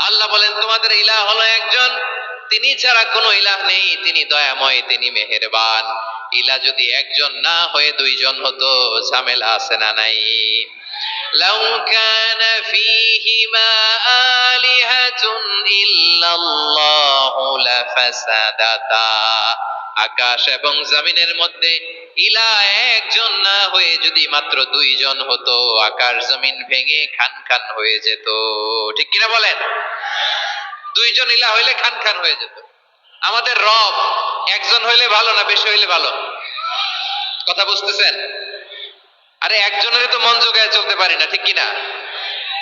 আল্লাহ বলেন তোমাদের ইলাহ হলো একজন তিনি ছাড়া কোনো ইলাহ নেই তিনি দয়াময় তিনি মেহেরবান ইলা যদি একজন না হয়ে দুইজন হতো ঝামেলা আছে না নাই لو كان فيهما آلهة إلا الله لفسدتا আকাশ এবং জমিনের মধ্যে ইলা একজন না হয়ে যদি মাত্র দুইজন হতো আকাশ জমিন ভেঙে খান খান হয়ে যেত। ঠিক কিনা বলেন? দুইজন ইলা হইলে খান খান হয়ে যেত। আমাদের রব একজন হইলে ভালো না বেশি হইলে ভালো? কথা বুঝতেছেন? আরে একজনের তো মন জোগায় চলতে পারি না, ঠিক কিনা?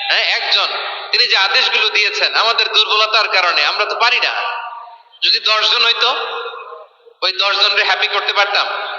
হ্যাঁ একজন। তিনি যে আদেশগুলো দিয়েছেন, আমাদের দুর্বলতার কারণে, আমরা তো পারি না। যদি দশজন হইতো, ওই দশজনকে হ্যাপি করতে পারতাম।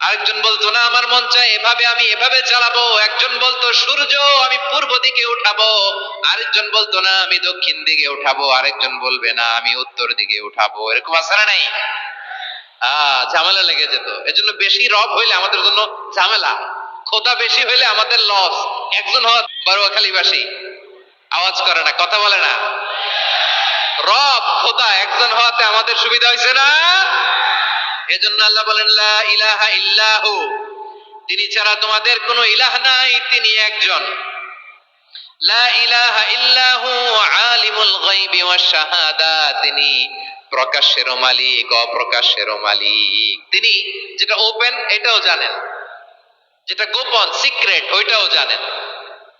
আরেকজন বলতো, না, আমার মন চায় এভাবে আমি এভাবে চালাবো। একজন বলতো, সূর্য, আমি পূর্ব দিকে উঠাবো। আরেকজন বলতো, না, আমি দক্ষিণ দিকে উঠাবো। আরেকজন বলবে, না, আমি উত্তর দিকে উঠাবো। এরকম না নাই? আহ ঝামেলা লেগে যেত। এজন্য বেশি রব হইলে আমাদের জন্য ঝামেলা। খোদা বেশি হইলে আমাদের লস। একজন হওয়া বারোয়াখালীবাসী। আওয়াজ করে না, কথা বলে না। রব, খোদা, একজন হওয়াতে আমাদের সুবিধা হয়েছে না? এজন্য আল্লাহ বলেন, লা ইলাহা ইল্লাহু। তিনি ছাড়া তোমাদের কোনো ইলাহ নাই, তিনি একজন। লা ইলাহা ইল্লাহু আলিমুল গায়বি শাহাদা। তিনি মালিক অপ্রকাশেরও মালিক। তিনি যেটা ওপেন এটাও জানেন। যেটা গোপন সিক্রেট ওইটাও জানেন।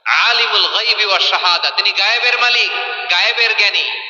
আলিমুল গায়বি ওয়াশ শাহাদা। তিনি গায়েবের মালিক, গায়েবের জ্ঞানী।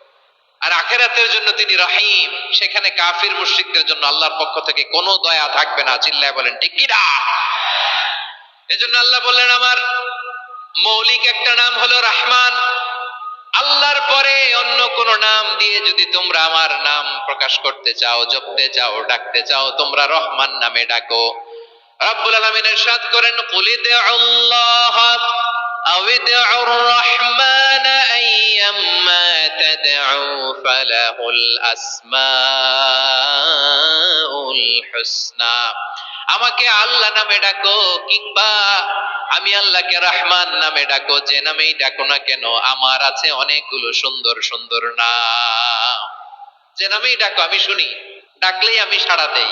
আর আখেরাতের জন্য তিনি রহিম। সেখানে কাফির মুশরিকদের জন্য আল্লাহর পক্ষ থেকে কোনো দয়া থাকবে না। চিল্লায় বলেন, ঠিক কি না? এজন্য আল্লাহ বললেন, আমার মৌলিক একটা নাম হলো রহমান। আল্লাহর পরে অন্য কোন নাম দিয়ে যদি তোমরা আমার নাম প্রকাশ করতে চাও, জপতে চাও, ডাকতে চাও, তোমরা রহমান নামে ডাকো। রব্বুল আলামিন ইরশাদ করেন কুলিদ আল্লাহ আও ইদউর রহমান আইয়াম্মা তাদউ ফালাহুল আসমাউল হুসনা আমাকে আল্লাহ নামে ডাকো কিংবা আমি আল্লাহকে রহমান নামে ডাকো, যে নামেই ডাকো না কেন, আমার আছে অনেকগুলো সুন্দর সুন্দর নাম। যে নামেই ডাকো, আমি শুনি, ডাকলেই আমি সাড়া দেই।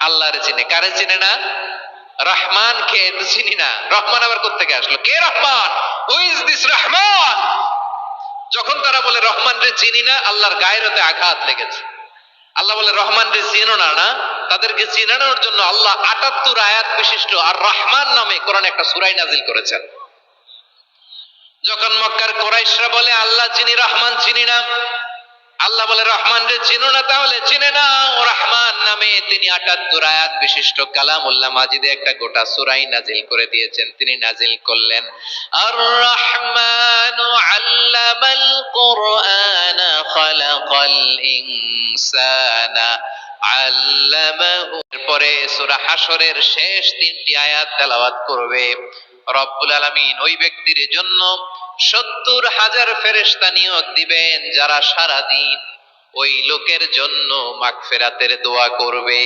আল্লাহর চিনে। কারে চিনে না? রহমান কে? তো চিনি না। রহমান আবার কোথেকে আসলো? কে রহমান? ইজ দিস রহমান? যখন তারা বলে, রহমান রে চিনি না, আল্লাহর গায়ের হতে আঘাত লেগেছে। আল্লাহ বলে, রহমান রে চিনো না না? তাদেরকে চিনানোর জন্য আল্লাহ আটাত্তর আয়াত বিশিষ্ট আর রহমান নামে কোরআন একটা সুরাই নাজিল করেছেন। যখন মক্কার কোরাইশরা বলে, আল্লাহ চিনি, রহমান চিনি না। আল্লাহ বলে, রহমান রে, চিনো না তাহলে? চিনে না, ও রহমান নামে তিনি আটাত্তর আয়াত বিশিষ্ট কালামুল্লাহ মাজিদে একটা গোটা সুরাই নাজিল করে দিয়েছেন। তিনি নাজিল করলেন আর রহমান আল্লামাল কোরআন খালাকাল ইনসানা আল্লামাহু। পরে সূরা হাশরের শেষ তিনটি আয়াত তেলাওয়াত করবে। রব্বুল আলামিন ওই ব্যক্তির জন্য সত্তর হাজার ফেরেশতা নিয়োগ দিবেন যারা সারা দিন ওই লোকের জন্য মাগফিরাতের দোয়া করবে।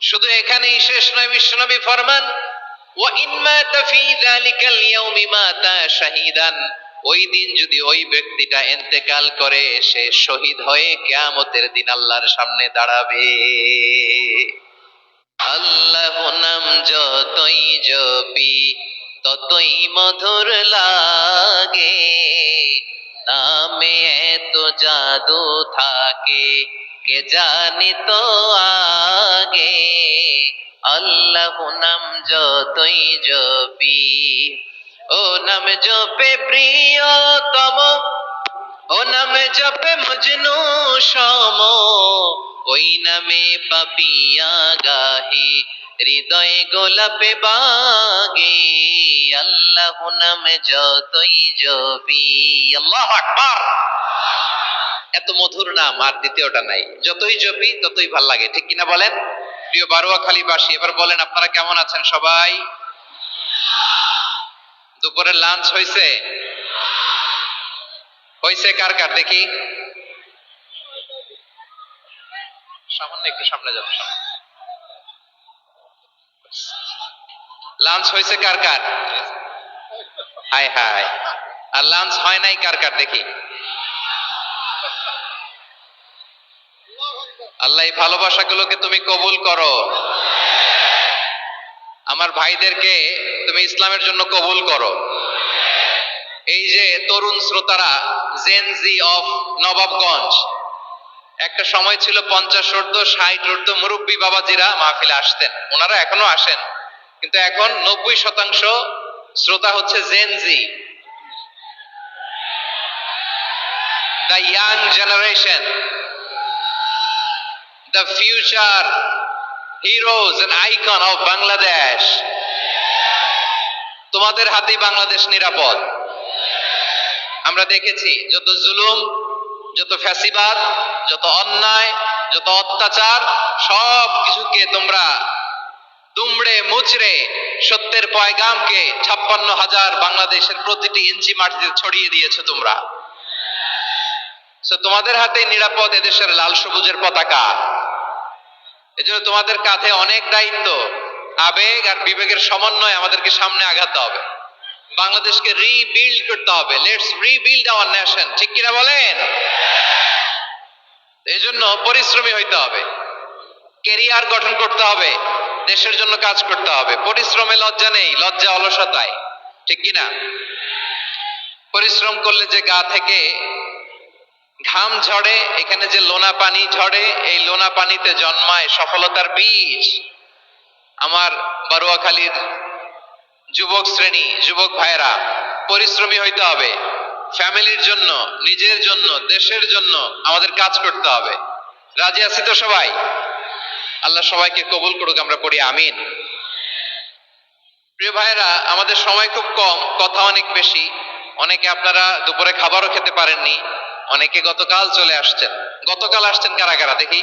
শুধু এখানেই শেষ নয়, বিশ্বনবী ফরমান ওই দিন যদি ওই ব্যক্তিটা করে, সে শহীদ হয়ে কিয়ামতের দিন আল্লাহর সামনে দাঁড়াবে। আল্লাহ নাম যতই জপি ততই মধুর লাগে। নামে এত জাদু থাকে, কে জানি তো আগে? আল্লাহ নাম যতই জপি, ও নাম জপে প্রিয়তম, ও নামে জপে মজনু সম। ওই নামে পাপিয়া গাহে, হৃদয় গোলাপে বাগে। আল্লাহ নামে যতই জপি, আল্লাহ আকবার। এত মধুর নাম, আর দ্বিতীয়টা নাই। যতই জপি, ততই ভালো লাগে, ঠিক কিনা বলেন? প্রিয় বারুয়াখালী বাসী, এবার বলেন, আপনারা কেমন আছেন সবাই? দুপুরের লাঞ্চ হয়েছে হয়েছে কার কার, দেখি। সামান্য একটু সামনে যাব লাঞ্চ হয়েছে কার কার? Hi hi. আর লাঞ্চ হয় নাই কার কার, দেখি। আল্লাহ এই ভালোবাসাগুলোকে তুমি কবুল করো। আমার ভাইদেরকে তুমি ইসলামের জন্য কবুল করো। এই যে তরুণ শ্রোতারা জেনজি অফ নবাবগঞ্জ একটা সময় ছিল পঞ্চাশ ঊর্ধ্ব ষাট ঊর্ধ্ব মুরব্বী বাবাজিরা মাহফিলে আসতেন। ওনারা এখনও আসেন। কিন্তু এখন নব্বই শতাংশ শ্রোতা হচ্ছে Gen Z the young generation the future heroes and icon of Bangladesh তোমাদের হাতেই বাংলাদেশ নিরাপদ। আমরা দেখেছি, যত জুলুম যত ফ্যাসিবাদ, যত অন্যায়, যত অত্যাচার, সব কিছুকে তোমরা দুমড়ে মুচড়ে সত্যের পয়গামকে ছাপ্পান্ন হাজার বাংলাদেশের প্রতিটি ইঞ্চি মাটিতে ছড়িয়ে দিয়েছ তোমরা। তোমাদের হাতে নিরাপদ এদেশের লাল সবুজের পতাকা। এজন্য তোমাদের কাঁধে অনেক দায়িত্ব, আবেগ আর বিবেকের সমন্বয় আমাদেরকে সামনে আগাতে হবে। বাংলাদেশকে রিবিল্ড করতে হবে। লেটস রিবিল্ড আওয়ার নেশন ঠিক কিনা বলেন? এই জন্য পরিশ্রমী হইতে হবে। কেরিয়ার গঠন করতে হবে। দেশের জন্য কাজ করতে হবে। পরিশ্রমে লজ্জা নেই। লজ্জা অলসতায়। ঠিক কিনা? পরিশ্রম করলে যে গা থেকে ঘাম ঝরে, এখানে যে লোনা পানি ঝরে, এই লোনা পানিতে জন্মায় সফলতার বীজ। আমার বারুয়াখালীর যুবক শ্রেণি, যুবক ভাইরা পরিশ্রমী হইতে হবে। ফ্যামিলির জন্য, নিজের জন্য, দেশের জন্য আমাদের কাজ করতে হবে। রাজি আছি তো সবাই? আল্লাহ সবাইকে কবুল করুক, আমরা পড়ি আমিন। প্রিয় ভাইরা আমাদের সময় খুব কম, কথা অনেক বেশি। অনেকে আপনারা দুপুরে খাবারও খেতে পারেননি, অনেকে গতকাল চলে আসছেন। গতকাল আসছেন কারা কারা, দেখি?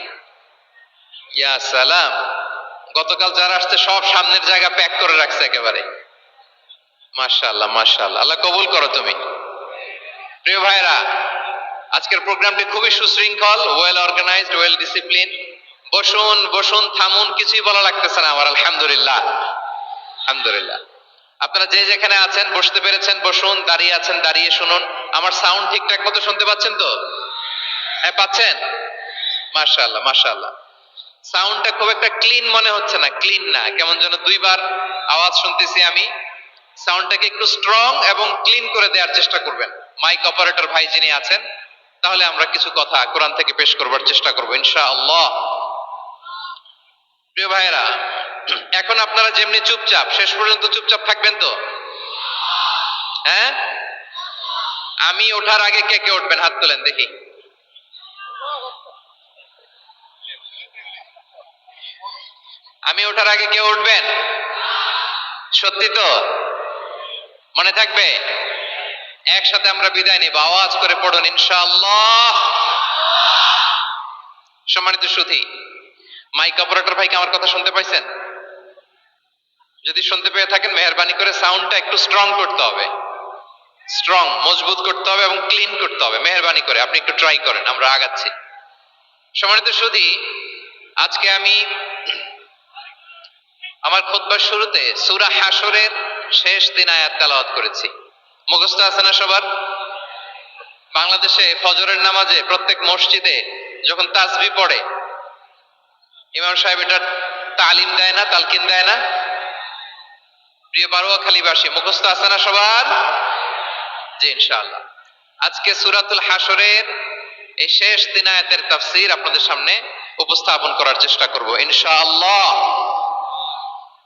ইয়া সালাম। গতকাল যারা আসছে, সব সামনের জায়গা প্যাক করে রাখছে একেবারে। আল্লাহ কবুল করো তুমি। প্রিয় ভাইরা আজকের প্রোগ্রামটি খুবই সুশৃঙ্খল ওয়েল অর্গানাইজড ওয়েল ডিসিপ্লিন বসুন বসুন, থামুন, কিছুই বলা লাগতেছে না আমার, আলহামদুলিল্লাহ। আলহামদুলিল্লাহ। আপনারা যে যেখানে আছেন, বসতে পেরেছেন, বসুন, দাঁড়িয়ে আছেন, দাঁড়িয়ে শুনুন। আমার সাউন্ড ঠিকঠাক মতো শুনতে পাচ্ছেন তো? হ্যাঁ পাচ্ছেন? মাশাআল্লাহ মাশাআল্লাহ। সাউন্ডটা খুব একটা ক্লিন মনে হচ্ছে না ক্লিন না। কেমন যেন দুইবার আওয়াজ শুনতেছি আমি। সাউন্ডটাকে একটু স্ট্রং এবং ক্লিন করে দেওয়ার চেষ্টা করবেন। মাইক অপারেটর ভাই যিনি আছেন, তাহলে আমরা কিছু কথা কোরআন থেকে পেশ করবার চেষ্টা করব, ইনশাআল্লাহ। প্রিয় ভাইয়েরা, এখন আপনারা যেমনি চুপচাপ, শেষ পর্যন্ত চুপচাপ থাকবেন তো? হ্যাঁ? আমি ওঠার আগে কে কে উঠবেন? হাত তোলেন, দেখি। আমি ওঠার আগে কেউ উঠবেন? সত্যি তো? মনে থাকবে? একসাথে আমরা বিদায় নিব। আওয়াজ করে পড়ুন, ইনশাআল্লাহ। সম্মানিত সুধী মাইক অপারেটর ভাইকে আমার কথা শুনতে পাইছেন? যদি শুনতে পেয়ে থাকেন, মেহরবানি করে সাউন্ডটা একটু স্ট্রং করতে হবে। স্ট্রং মজবুত করতে হবে এবং ক্লিন করতে হবে, মেহরবানি করে। আপনি একটু ট্রাই করেন, আমরা আগাচ্ছি। সম্মানিত সুধী আজকে আমি আমার খোদবার শুরুতে সুরা হাসরের শেষ দিন আয়াত তেলাওয়াত করেছি। মুখস্থ আছে না সবার? বাংলাদেশে ফজরের নামাজে প্রত্যেক মসজিদে যখন তাসবি পড়ে, ইমাম সাহেব এটার তালিম দেয় না, তালকিন দেয় না? প্রিয় বারোয়াখালীবাসী, মুখস্থ আছে না সবার? জি, ইনশাআল্লাহ। আজকে সুরাতুল হাসরের এই শেষ দিন আয়াতের তাফসীর আপনাদের সামনে উপস্থাপন করার চেষ্টা করব, ইনশাআল্লাহ।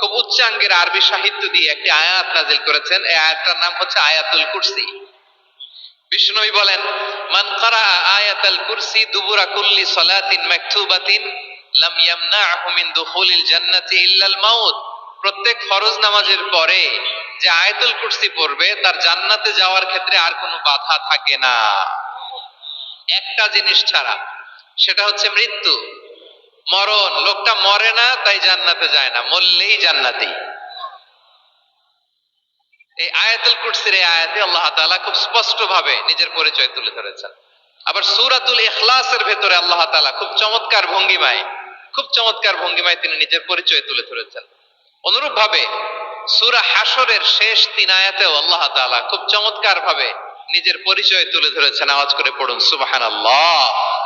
খুব উচ্চাঙ্গের আরবি সাহিত্য দিয়ে একটি আয়াত নাজিল করেছেন। এই আয়াতটার নাম হচ্ছে আয়াতুল কুরসি। বিষ্ণুই বলেন, মান কারা আয়াতাল কুরসি দুবুরা কুল্লি সালাতিন মাকতুবাতিন লাম ইয়ামনাহু মিন দুখুলিল জান্নাতি ইল্লাল মাউত। প্রত্যেক ফরজ নামাজের পরে যে আয়াতুল কুরসি পড়বে, তার জান্নাতে যাওয়ার ক্ষেত্রে আর কোনো বাধা থাকে না। একটা জিনিস ছাড়া, সেটা হচ্ছে মৃত্যু। মরণ, লোকটা মরে না, তাই জান্নাতে যায় না, মরলেই জান্নাতি। এই আয়াতুল কুরসির এই আয়াতে আল্লাহ তাআলা খুব স্পষ্ট ভাবে নিজের পরিচয় তুলে ধরেছেন। আবার সূরাতুল ইখলাসের ভেতরে আল্লাহ তাআলা খুব চমৎকার ভঙ্গিমায়, খুব চমৎকার ভঙ্গিমায় তিনি নিজের পরিচয় তুলে ধরেছেন। অনুরূপ ভাবে সূরা হাসরের শেষ তিন আয়াতেও আল্লাহ তাআলা খুব চমৎকার ভাবে নিজের পরিচয় তুলে ধরেছেন। আওয়াজ করে পড়ুন, সুবহানাল্লাহ।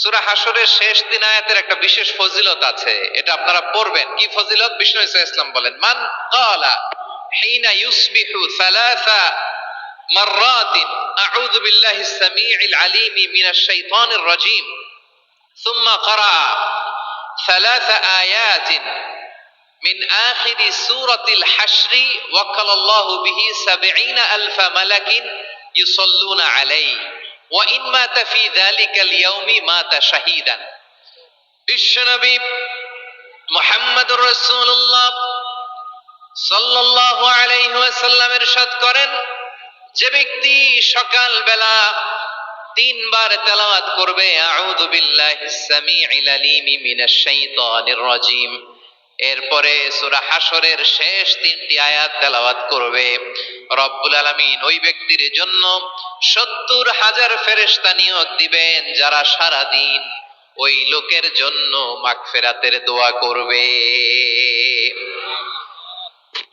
সূরা হাসরের শেষ দিন আয়াতের একটা বিশেষ ফজিলত আছে এটা আপনারা পড়বেন কি ফজিলত বিষ্ণু ইসা ইসলাম বলেন মান ক্বালা হিনা ইউসবিহু সালাসা مرات أعوذ بالله السميع العليم من الشيطان الرجيم ثم قرأ ثلاث آيات من آخر سورة الحشر وكل الله به سبعين ألف ملك يصلون عليه ওয়াইন মাতা ফি যালিকাল ইয়াউমি মাতা শাহীদান বিশ্বনবী মুহাম্মদুর রাসূলুল্লাহ সাল্লাল্লাহু আলাইহি ওয়াসাল্লাম ইরশাদ করেন, যে ব্যক্তি সকাল বেলা তিনবার তেলাওয়াত করবে, আউযু বিল্লাহিস সামিউল আলিম মিনাশ শাইতানির রাজিম। এরপরে সুরা হাসরের শেষ তিনটি আয়াত তেলাওয়াত করবে। রব্বুল আলমিন ওই ব্যক্তির জন্য সত্তর হাজার ফেরেস্তা নিয়োগ দিবেন যারা সারা দিন ওই লোকের জন্য মাগফেরাতের দোয়া করবে।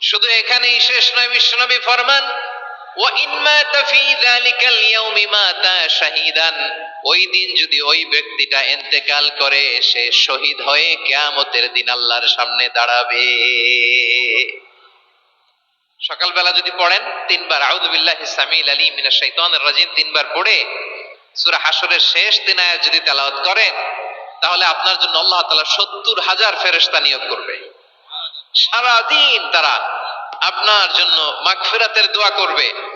শুধু এখানেই শেষ নয়, বিশ্বনবী ফরমান ও ইনমা তাফি যালিকাল ইয়াউমি মাতা শাহিদান। ওই দিন যদি ওই ব্যক্তিটা ইন্তেকাল করে, সে শহীদ হয়ে কিয়ামতের দিন আল্লাহর সামনে দাঁড়াবে। সকালবেলা যদি পড়েন, তিনবার, আউযু বিল্লাহি সামিল আলী মিনাশ শাইতানির রাজিম তিনবার পড়ে, সূরা হাশরের শেষ তিন আয়াত যদি তেলাওয়াত করেন, তাহলে আপনার জন্য আল্লাহ তাআলা সত্তর হাজার ফেরেশতা নিয়োগ করবে। সারা দিন তারা আপনার জন্য মাগফিরাতের দোয়া করবে।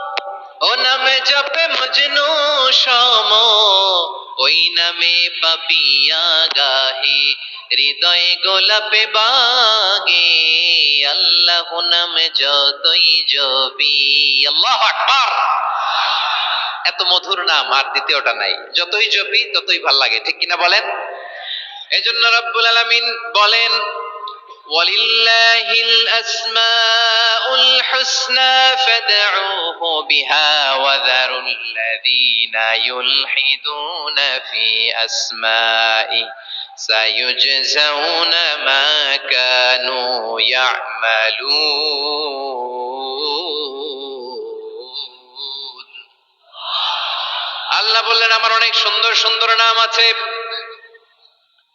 ও নামে জপে মজনু সম, ওই নামে পাপিয়া হৃদয় গোলাপে বাগে, আল্লাহ নাম যতই জবি আল্লাহ আকবার। এত মধুর নাম, আর দ্বিতীয়টা নাই। যতই জপি, ততই ভালো লাগে, ঠিক কিনা বলেন? এই এজন্য রব্বুল আলামিন বলেন ولله الأسماء الحسنى فادعوه بها وذروا الذين يلحدون في أسمائه سيجزون ما كانوا يعملون আল্লাহ বললেন আমার অনেক সুন্দর সুন্দর নাম আছে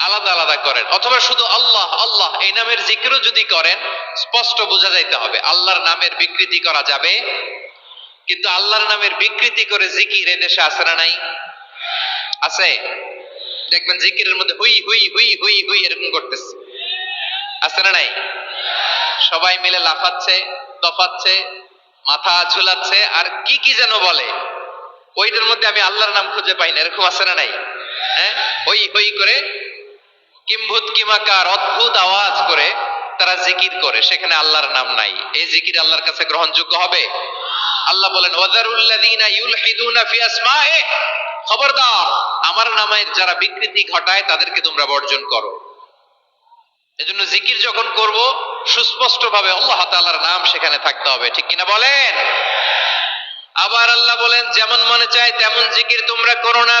আলাদা আলাদা করেন। অথবা শুধু আল্লাহ আল্লাহ, এই নামের জিকিরও যদি করেন, স্পষ্ট বোঝা যাইতে হবে, আল্লাহর নামের বিকৃতি করা যাবে। কিন্তু আল্লাহর নামের বিকৃতি করে জিকির এ দেশে আছে না নাই? আছে? দেখবেন জিকিরের মধ্যে হুই হুই হুই হুই হুই এরকম করতেছে। আছে না নাই? সবাই মিলে লাফাচ্ছে তফাচ্ছে মাথা ঝুলাচ্ছে, আর কি কি যেন বলে। ওইটার মধ্যে আমি আল্লাহর নাম খুঁজে পাই না, এরকম আছে না নাই? হ্যাঁ? হই হই করে কিম্ভূত কিমাকার অদ্ভুত আওয়াজ করে তারা জিকির করে, সেখানে আল্লাহর নাম নাই। এই জিকির আল্লাহর কাছে গ্রহণযোগ্য হবে? আল্লাহ বলেন ওয়াজারুল্লাযীনা ইউলহিদুনা ফি আসমায়ে। খবরদার, আমার নামের যারা বিকৃতি ঘটায় তাদেরকে তোমরা বর্জন করো। এজন্য জিকির যখন করব সুস্পষ্ট ভাবে আল্লাহ তাআলার নাম সেখানে থাকতে হবে। ঠিক কিনা বলেন? আবার আল্লাহ বলেন, যেমন মনে চায় তেমন জিকির তোমরা করো না।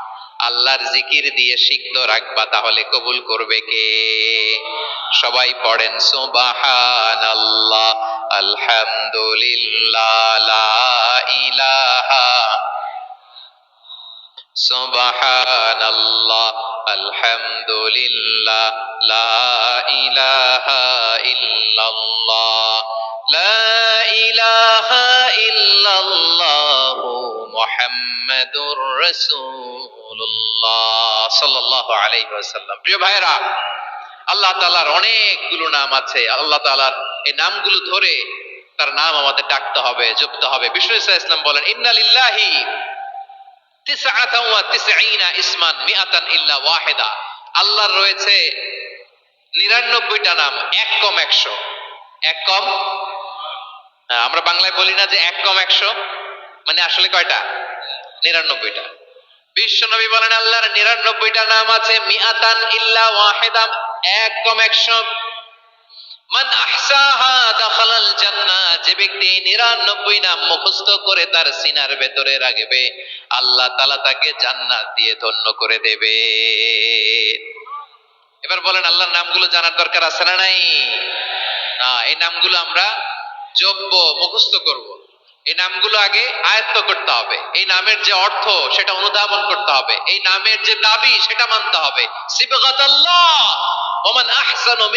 আল্লাহর জিকির দিয়ে সিক্ত রাখবা, তাহলে কবুল করবে কে? সবাই পড়েন, সুবহানাল্লাহ, আলহামদুলিল্লাহ, লা ইলাহা, সুবহানাল্লাহ, আলহামদুলিল্লাহ, লা ইলাহা ইল্লাল্লাহ, লা ইলাহা ইল্লাল্লাহ। মুহাম্মাদুর সাল্লাল্লাহু আলাইহি ওয়াসাল্লাম। প্রিয় ভাইরা আল্লাহ তাআলার অনেকগুলো নাম আছে। আল্লাহ তাআলার এই নামগুলো ধরে তার নাম আমাদের ডাকতে হবে জপতে হবে। বলেন ইন্না লিল্লাহি ইসমান মিআতান ইল্লা ওয়াহিদা। আল্লাহর রয়েছে নিরানব্বইটা নাম এক কম একশো। এক কম? হ্যাঁ, আমরা বাংলায় বলি না যে এক কম একশো। মানে আসলে কয়টা? নিরানব্বইটা। বিশ্ব নবী বলেন, আল্লাহর নিরানব্বইটা নাম আছে মিয়াতান ইল্লা ওয়াহেদাম এক কম একশো। মান আহসাহা জান্নাহ, যে ব্যক্তি নিরানব্বই নাম মুখস্থ করে তার সিনার ভেতরে রাখবে, আল্লাহ তাকে জান্নাত দিয়ে ধন্য করে দেবে। এবার বলেন, আল্লাহর নামগুলো জানার দরকার আছে না নাই? না, এই নামগুলো আমরা যোগ্য মুখস্থ করব। এই নামগুলো আগে আয়ত্ত করতে হবে। এই নামের যে অর্থ, সেটা অনুধাবন করতে হবে। এই নামের যে দাবি, সেটা মানতে হবে। ওমান আহসানু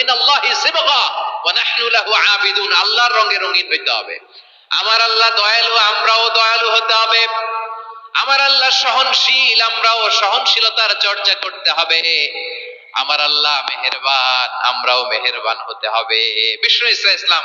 সিবগা। ওয়া নাহনু লাহু আবিদুন। আল্লাহর রঙে রঙিন হইতে হবে। আমার আল্লাহ দয়ালু, আমরাও দয়ালু হতে হবে। আমার আল্লাহ সহনশীল, আমরাও সহনশীলতার চর্চা করতে হবে। আমার আল্লাহ মেহেরবান, আমরাও মেহেরবান হতে হবে। বিষ্ণু ইসা ইসলাম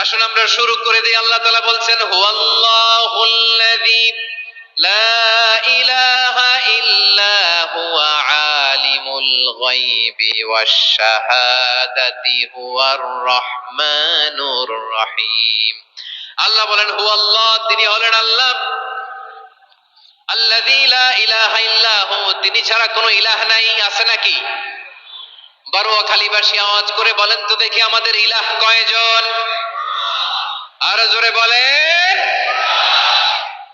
আসুন আমরা শুরু করে দিই। আল্লাহ তাআলা বলছেন আল্লাহ তিনি হলেন আল্লাহ। তিনি ছাড়া কোনো ইলাহ নাই, আছে নাকি? বারোয়াখালীবাসী আওয়াজ করে বলেন, তো দেখি আমাদের ইলাহ কয়জন? আরও জোরে বলেন।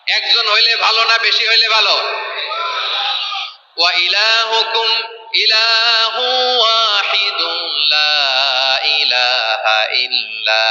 একজন হইলে ভালো না বেশি হইলে ভালো? ওয়া ইলাহুকুম ইলাহু ওয়াহিদুন লা ইলাহা ইল্লা